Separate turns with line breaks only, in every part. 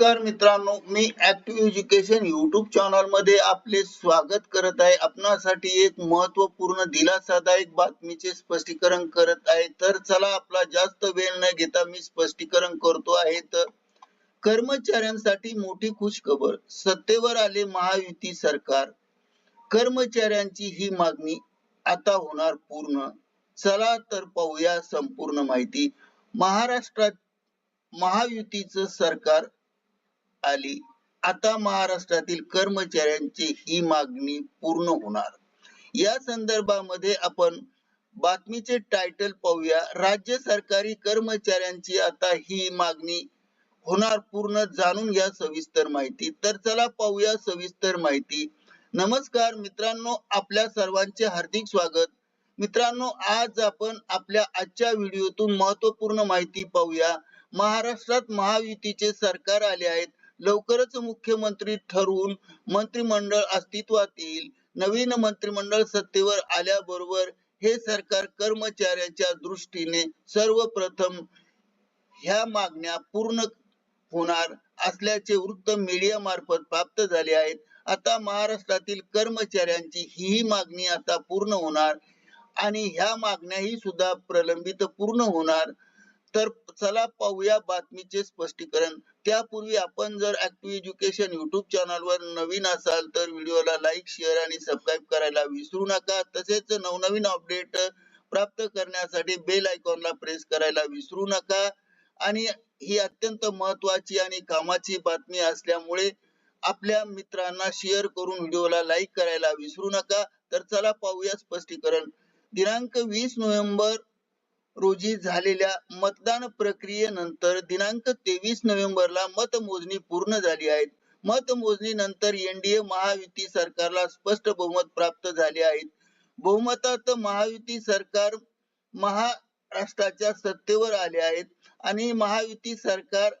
नमस्कार मित्रांनो मी ऍक्टिव्ह एज्युकेशन युट्यूब चॅनलमध्ये आपले स्वागत करत आहे. आपणासाठी एक महत्त्वपूर्ण दिलासादायक बातमीचे स्पष्टीकरण करत आहे. तर चला आपला जास्त वेळ न घेता मी स्पष्टीकरण करतो आहे. तर कर्मचाऱ्यांसाठी मोठी खुशखबर. सत्तेवर आले महायुती सरकार. कर्मचाऱ्यांची ही मागणी आता होणार पूर्ण. चला तर पाहूया संपूर्ण माहिती. महाराष्ट्रात महायुतीचं सरकार आली. आता महाराष्ट्रातील कर्मचाऱ्यांची ही मागणी पूर्ण होणार. या संदर्भामध्ये आपण बातमीचे टायटल पाहूया. राज्य सरकारी कर्मचाऱ्यांची आता ही मागणी होणार पूर्ण जाणून घ्या सविस्तर माहिती. तर चला पाहूया सविस्तर माहिती. नमस्कार मित्रांनो आपल्या सर्वांचे हार्दिक स्वागत. मित्रांनो आज आपण आपल्या आजच्या व्हिडिओतून महत्त्वपूर्ण माहिती पाहूया. महाराष्ट्रात महायुतीचे सरकार आले आहेत. लवकरच मुख्यमंत्री ठरवून मंत्रिमंडळ अस्तित्वात येईल नवीन मंत्रिमंडळ सत्तेवर आल्याबरोबर हे सरकार कर्मचाऱ्यांच्या दृष्टीने सर्वप्रथम ह्या मागण्या पूर्ण होणार असल्याचे वृत्त मीडिया मार्फत प्राप्त झाले आहेत. आता महाराष्ट्रातील कर्मचाऱ्यांची ही मागणी आता पूर्ण होणार आणि ह्या मागण्याही सुद्धा प्रलंबित पूर्ण होणार. तर चला पाहूया बातमीचे स्पष्टीकरण. त्यापूर्वी आपण जर ऍक्टिव्ह एज्युकेशन युट्यूब चॅनलवर नवीन असाल तर व्हिडिओला लाईक शेअर आणि सबस्क्राईब करायला विसरू नका. तसेच नवनवीन अपडेट प्राप्त करण्यासाठी बेल आयकॉनला प्रेस करायला विसरू नका. आणि ही अत्यंत महत्वाची आणि कामाची बातमी असल्यामुळे आपल्या मित्रांना शेअर करून व्हिडिओला लाईक करायला विसरू नका. तर चला पाहूया स्पष्टीकरण. दिनांक वीस नोव्हेंबर रोजी झालेल्या मतदान प्रक्रियेनंतर दिनांक तेवीस नोव्हेंबरला मतमोजणी पूर्ण झाली आहे. मतमोजणी नंतर एनडीए महायुती सरकारला स्पष्ट बहुमत प्राप्त झाले आहे. बहुमतात महायुती सरकार महाराष्ट्राच्या सत्तेवर आले आहेत आणि महायुती सरकार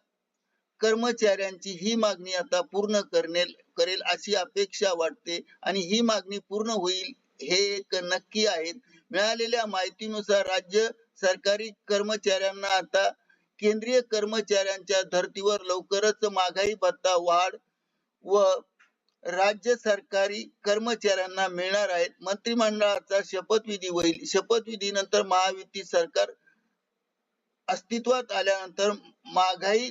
कर्मचाऱ्यांची ही मागणी आता पूर्ण करणे करेल अशी अपेक्षा वाटते आणि ही मागणी पूर्ण होईल हे एक नक्की आहे. मिळालेल्या माहितीनुसार राज्य सरकारी कर्मचाऱ्यांना आता केंद्रीय कर्मचाऱ्यांच्या धर्तीवर लवकरच महागाई भत्ता वाढ व राज्य सरकारी कर्मचाऱ्यांना मिळणार आहेत. मंत्रिमंडळाचा शपथविधी होईल. शपथविधी नंतर महायुती सरकार अस्तित्वात आल्यानंतर महागाई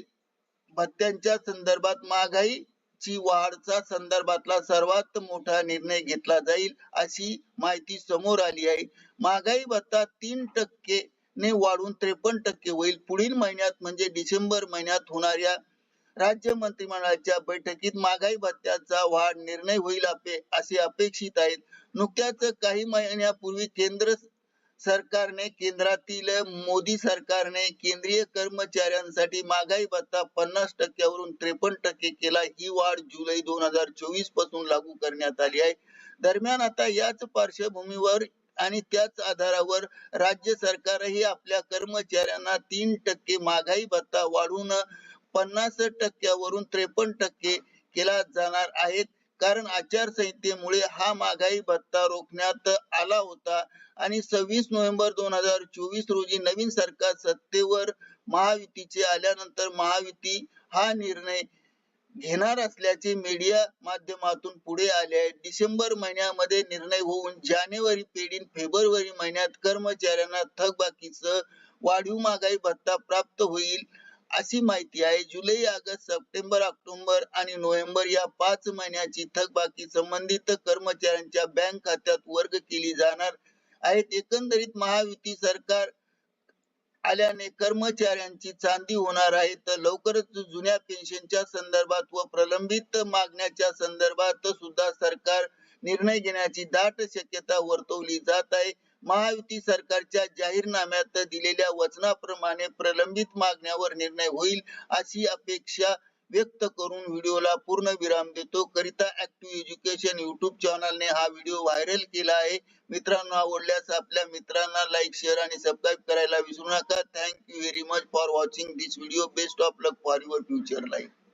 भत्त्यांच्या संदर्भात महागाई ची वाढचा संदर्भातला सर्वात मोठा निर्णय घेतला जाईल अशी माहिती समोर आली आहे. महागाई भत्ता तीन टक्के ने वाढून त्रेपन्न टक्के होईल. पुढील महिन्यात म्हणजे डिसेंबर महिन्यात होणाऱ्या राज्य मंत्रिमंडळाच्या बैठकीत महागाई भत्त्याचा वाढ निर्णय होईल असे अपेक्षित आहेत. नुकत्याच काही महिन्यापूर्वी केंद्र सरकारने केंद्रातील मोदी सरकारने केंद्रीय कर्मचाऱ्यांसाठी महागाई भत्ता पन्नास टक्क्यावरून त्रेपन्न टक्के केला. ही वाढ जुलै दोन हजार चोवीसपासून लागू करण्यात आली आहे. दरम्यान आता याच पार्श्वभूमीवर आणि त्याच आधारावर राज्य सरकारही आपल्या कर्मचाऱ्यांना तीन टक्के महागाई भत्ता वाढवून पन्नास टक्क्यावरून त्रेपन्न टक्के केला जाणार आहेत कारण आचारसंहितेमुळे हा महागाई भत्ता रोखण्यात आला होता. आणि सव्वीस नोव्हेंबर दोन हजार चोवीस रोजी नवीन सरकार सत्तेवर महायुतीचे आल्यानंतर महायुती हा निर्णय घेणार असल्याचे मीडिया माध्यमातून पुढे आले आहे डिसेंबर महिन्यामध्ये निर्णय होऊन जानेवारी पेढीन फेब्रुवारी महिन्यात कर्मचाऱ्यांना थकबाकीच वाढीव महागाई भत्ता प्राप्त होईल अशी माहिती आहे. जुलै ऑगस्ट सप्टेंबर ऑक्टोबर आणि नोव्हेंबर या पाच महिन्याची थकबाकी संबंधित कर्मचाऱ्यांच्या बँक खात्यात वर्ग केली जाणार आहेत. एकंदरीत महायुती सरकार आल्याने कर्मचाऱ्यांची चांदी होणार आहे. तर लवकरच जुन्या पेन्शनच्या संदर्भात व प्रलंबित मागण्याच्या संदर्भात सुद्धा सरकार निर्णय घेण्याची दाट शक्यता वर्तवली जात आहे. महायुती सरकारच्या जाहीरनाम्यात दिलेल्या वचनाप्रमाणे प्रलंबित मागण्यावर निर्णय होईल अशी अपेक्षा व्यक्त करून व्हिडिओला पूर्ण विराम देतो. करिता ऍक्टिव्ह एज्युकेशन युट्यूब चॅनलने हा व्हिडिओ व्हायरल केला आहे. मित्रांनो आवडल्यास आपल्या मित्रांना लाईक शेअर आणि सबस्क्राईब करायला विसरू नका. Thank you very much for watching this video best of luck for your future life